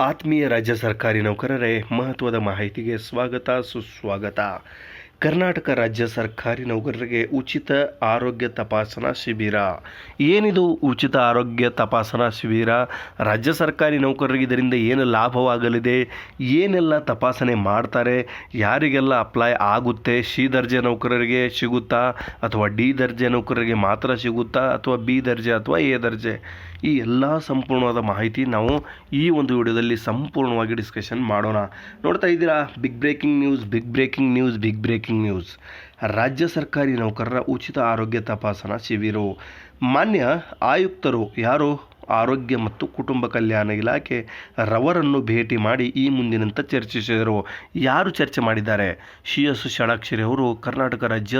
ಆತ್ಮೀಯ ರಾಜ್ಯ ಸರ್ಕಾರಿ ನೌಕರರೇ ಮಹತ್ವದ ಮಾಹಿತಿಗೆ ಸ್ವಾಗತ ಸುಸ್ವಾಗತ. ಕರ್ನಾಟಕ ರಾಜ್ಯ ಸರ್ಕಾರಿ ನೌಕರರಿಗೆ ಉಚಿತ ಆರೋಗ್ಯ ತಪಾಸಣಾ ಶಿಬಿರ. ಏನಿದು ಉಚಿತ ಆರೋಗ್ಯ ತಪಾಸಣಾ ಶಿಬಿರ? ರಾಜ್ಯ ಸರ್ಕಾರಿ ನೌಕರರಿಗೆ ಇದರಿಂದ ಏನು ಲಾಭವಾಗಲಿದೆ? ಏನೆಲ್ಲ ತಪಾಸಣೆ ಮಾಡ್ತಾರೆ? ಯಾರಿಗೆಲ್ಲ ಅಪ್ಲೈ ಆಗುತ್ತೆ? ಸಿ ದರ್ಜೆ ನೌಕರರಿಗೆ ಸಿಗುತ್ತಾ? ಅಥವಾ ಡಿ ದರ್ಜೆ ನೌಕರರಿಗೆ ಮಾತ್ರ ಸಿಗುತ್ತಾ? ಅಥವಾ ಬಿ ದರ್ಜೆ ಅಥವಾ ಎ ದರ್ಜೆ? ಈ ಎಲ್ಲ ಸಂಪೂರ್ಣವಾದ ಮಾಹಿತಿ ನಾವು ಈ ಒಂದು ವಿಡಿಯೋದಲ್ಲಿ ಸಂಪೂರ್ಣವಾಗಿ ಡಿಸ್ಕಷನ್ ಮಾಡೋಣ. ನೋಡ್ತಾ ಇದ್ದೀರಾ? Big breaking news, big breaking news, big breaking news. ರಾಜ್ಯ ಸರ್ಕಾರಿ ನೌಕರರ ಉಚಿತ ಆರೋಗ್ಯ ತಪಾಸಣಾ ಶಿಬಿರ. ಮಾನ್ಯ ಆಯುಕ್ತರು ಯಾರು? ಆರೋಗ್ಯ ಮತ್ತು ಕುಟುಂಬ ಕಲ್ಯಾಣ ಇಲಾಖೆ ರವರನ್ನು ಭೇಟಿ ಮಾಡಿ ಈ ಮುಂದಿನಂತ ಚರ್ಚಿಸಿದರು. ಯಾರು ಚರ್ಚೆ ಮಾಡಿದ್ದಾರೆ? ಶಿ ಎಸ್ ಷಡಾಕ್ಷರಿ ಅವರು, ಕರ್ನಾಟಕ ರಾಜ್ಯ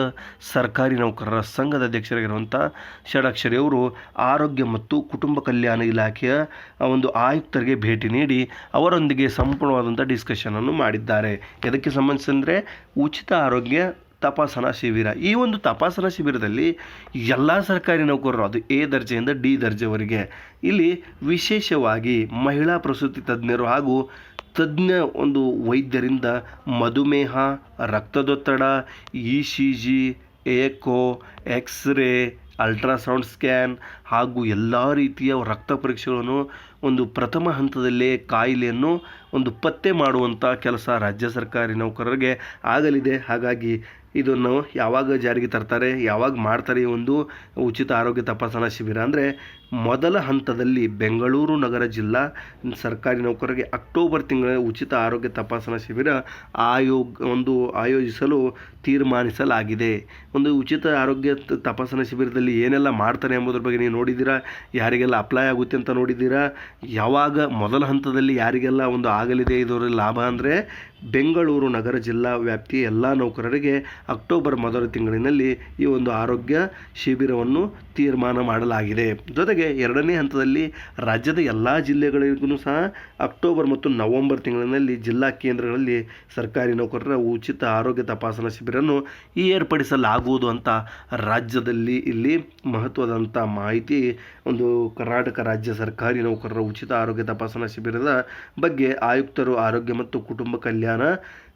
ಸರ್ಕಾರಿ ನೌಕರರ ಸಂಘದ ಅಧ್ಯಕ್ಷರಾಗಿರುವಂಥ ಷಡಾಕ್ಷರಿ ಅವರು ಆರೋಗ್ಯ ಮತ್ತು ಕುಟುಂಬ ಕಲ್ಯಾಣ ಇಲಾಖೆಯ ಒಂದು ಆಯುಕ್ತರಿಗೆ ಭೇಟಿ ನೀಡಿ ಅವರೊಂದಿಗೆ ಸಂಪೂರ್ಣವಾದಂಥ ಡಿಸ್ಕಷನನ್ನು ಮಾಡಿದ್ದಾರೆ. ಇದಕ್ಕೆ ಸಂಬಂಧಿಸಿದರೆ ಉಚಿತ ಆರೋಗ್ಯ ತಪಾಸಣಾ ಶಿಬಿರ. ಈ ಒಂದು ತಪಾಸಣಾ ಶಿಬಿರದಲ್ಲಿ ಎಲ್ಲ ಸರ್ಕಾರಿ ನೌಕರರು, ಅದು ಎ ದರ್ಜೆಯಿಂದ ಡಿ ದರ್ಜೆವರೆಗೆ, ಇಲ್ಲಿ ವಿಶೇಷವಾಗಿ ಮಹಿಳಾ ಪ್ರಸೂತಿ ತಜ್ಞರು ಹಾಗೂ ತಜ್ಞ ಒಂದು ವೈದ್ಯರಿಂದ ಮಧುಮೇಹ, ರಕ್ತದೊತ್ತಡ, E C G, echo, x-ray, ultrasound scan ಹಾಗೂ ಎಲ್ಲ ರೀತಿಯ ರಕ್ತ ಪರೀಕ್ಷೆಗಳನ್ನು ಒಂದು ಪ್ರಥಮ ಹಂತದಲ್ಲೇ ಕಾಯಿಲೆಯನ್ನು ಒಂದು ಪತ್ತೆ ಮಾಡುವಂಥ ಕೆಲಸ ರಾಜ್ಯ ಸರ್ಕಾರಿ ನೌಕರರಿಗೆ ಆಗಲಿದೆ. ಹಾಗಾಗಿ ಇದನ್ನು ಯಾವಾಗ ಜಾರಿಗೆ ತರ್ತಾರೆ ಯಾವಾಗ ಮಾಡ್ತಾರೆ ಈ ಒಂದು ಉಚಿತ ಆರೋಗ್ಯ ತಪಾಸಣಾ ಶಿಬಿರ ಅಂದರೆ ಮೊದಲ ಹಂತದಲ್ಲಿ ಬೆಂಗಳೂರು ನಗರ ಜಿಲ್ಲಾ ಸರ್ಕಾರಿ ನೌಕರರಿಗೆ ಅಕ್ಟೋಬರ್ ತಿಂಗಳ ಉಚಿತ ಆರೋಗ್ಯ ತಪಾಸಣಾ ಶಿಬಿರ ಆಯೋಗ, ಒಂದು ಆಯೋಜಿಸಲು ತೀರ್ಮಾನಿಸಲಾಗಿದೆ. ಒಂದು ಉಚಿತ ಆರೋಗ್ಯ ತಪಾಸಣಾ ಶಿಬಿರದಲ್ಲಿ ಏನೆಲ್ಲ ಮಾಡ್ತಾರೆ ಎಂಬುದ್ರ ಬಗ್ಗೆ ನೀವು ನೋಡಿದ್ದೀರಾ? ಯಾರಿಗೆಲ್ಲ ಅಪ್ಲೈ ಆಗುತ್ತೆ ಅಂತ ನೋಡಿದ್ದೀರಾ? ಯಾವಾಗ ಮೊದಲ ಹಂತದಲ್ಲಿ ಯಾರಿಗೆಲ್ಲ ಒಂದು ಆಗಲಿದೆ ಇದರ ಲಾಭ ಅಂದರೆ ಬೆಂಗಳೂರು ನಗರ ಜಿಲ್ಲಾ ವ್ಯಾಪ್ತಿಯ ಎಲ್ಲ ನೌಕರರಿಗೆ ಅಕ್ಟೋಬರ್ ಮೊದಲ ತಿಂಗಳಿನಲ್ಲಿ ಈ ಒಂದು ಆರೋಗ್ಯ ಶಿಬಿರವನ್ನು ತೀರ್ಮಾನ ಮಾಡಲಾಗಿದೆ. ಜೊತೆಗೆ ಎರಡನೇ ಹಂತದಲ್ಲಿ ರಾಜ್ಯದ ಎಲ್ಲ ಜಿಲ್ಲೆಗಳಿಗೂ ಸಹ ಅಕ್ಟೋಬರ್ ಮತ್ತು ನವೆಂಬರ್ ತಿಂಗಳಿನಲ್ಲಿ ಜಿಲ್ಲಾ ಕೇಂದ್ರಗಳಲ್ಲಿ ಸರ್ಕಾರಿ ನೌಕರರ ಉಚಿತ ಆರೋಗ್ಯ ತಪಾಸಣಾ ಶಿಬಿರವನ್ನು ಏರ್ಪಡಿಸಲಾಗುವುದು ಅಂತ ರಾಜ್ಯದಲ್ಲಿ ಇಲ್ಲಿ ಮಹತ್ವದಂಥ ಮಾಹಿತಿ ಒಂದು ಕರ್ನಾಟಕ ರಾಜ್ಯ ಸರ್ಕಾರಿ ನೌಕರರ ಉಚಿತ ಆರೋಗ್ಯ ತಪಾಸಣಾ ಶಿಬಿರದ ಬಗ್ಗೆ ಆಯುಕ್ತರು ಆರೋಗ್ಯ ಮತ್ತು ಕುಟುಂಬ ಕಲ್ಯಾಣ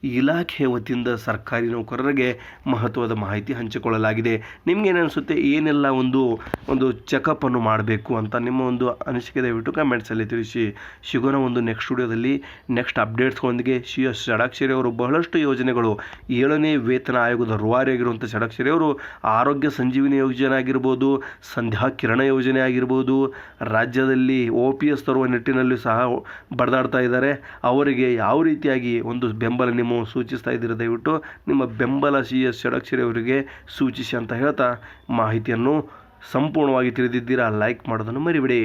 ಇಲಾಖೆ ವತಿಯಿಂದ ಸರ್ಕಾರಿ ನೌಕರರಿಗೆ ಮಹತ್ವದ ಮಾಹಿತಿ ಹಂಚಿಕೊಳ್ಳಲಾಗಿದೆ. ನಿಮ್ಗೇನು ಅನಿಸುತ್ತೆ ಏನೆಲ್ಲ ಒಂದು ಒಂದು ಚೆಕಪ್ಪನ್ನು ಮಾಡಬೇಕು ಅಂತ ನಿಮ್ಮ ಒಂದು ಅನಿಸಿಕೆ ದಯವಿಟ್ಟು ಕಮೆಂಟ್ಸಲ್ಲಿ ತಿಳಿಸಿ. ಸಿಗೋಣ ಒಂದು ನೆಕ್ಸ್ಟ್ ಸ್ಟುಡಿಯೋದಲ್ಲಿ ನೆಕ್ಸ್ಟ್ ಅಪ್ಡೇಟ್ಸ್ಗಳೊಂದಿಗೆ ಸಿ ಎಸ್ ಷಡಾಕ್ಷರಿ ಅವರು. ಬಹಳಷ್ಟು ಯೋಜನೆಗಳು. ಏಳನೇ ವೇತನ ಆಯೋಗದ ರೂವಾರಿಯಾಗಿರುವಂಥ ಷಡಾಕ್ಷರಿ ಅವರು ಆರೋಗ್ಯ ಸಂಜೀವಿನಿ ಯೋಜನೆ ಆಗಿರ್ಬೋದು, ಸಂಧ್ಯಾ ಕಿರಣ ಯೋಜನೆ ಆಗಿರ್ಬೋದು, ರಾಜ್ಯದಲ್ಲಿ ಒ ಪಿ ಎಸ್ ತರುವ ನಿಟ್ಟಿನಲ್ಲಿ ಸಹ ಬಡದಾಡ್ತಾ ಇದ್ದಾರೆ. ಅವರಿಗೆ ಯಾವ ರೀತಿಯಾಗಿ ಒಂದು ಬೆಂಬಲ ನಿಮ್ಮ ಸೂಚಿಸ್ತಾ ಇದ್ದೀರಿ, ದಯವಿಟ್ಟು ನಿಮ್ಮ ಬೆಂಬಲ ಸಿ ಎಸ್ ಷಡಕ್ಷರಿ ಅವರಿಗೆ ಸೂಚಿಸಿ ಅಂತ ಹೇಳ್ತಾ ಮಾಹಿತಿಯನ್ನು ಸಂಪೂರ್ಣವಾಗಿ ತಿಳಿದಿದ್ದೀರಾ ಲೈಕ್ ಮಾಡೋದನ್ನು ಮರಿಬೇಡಿ.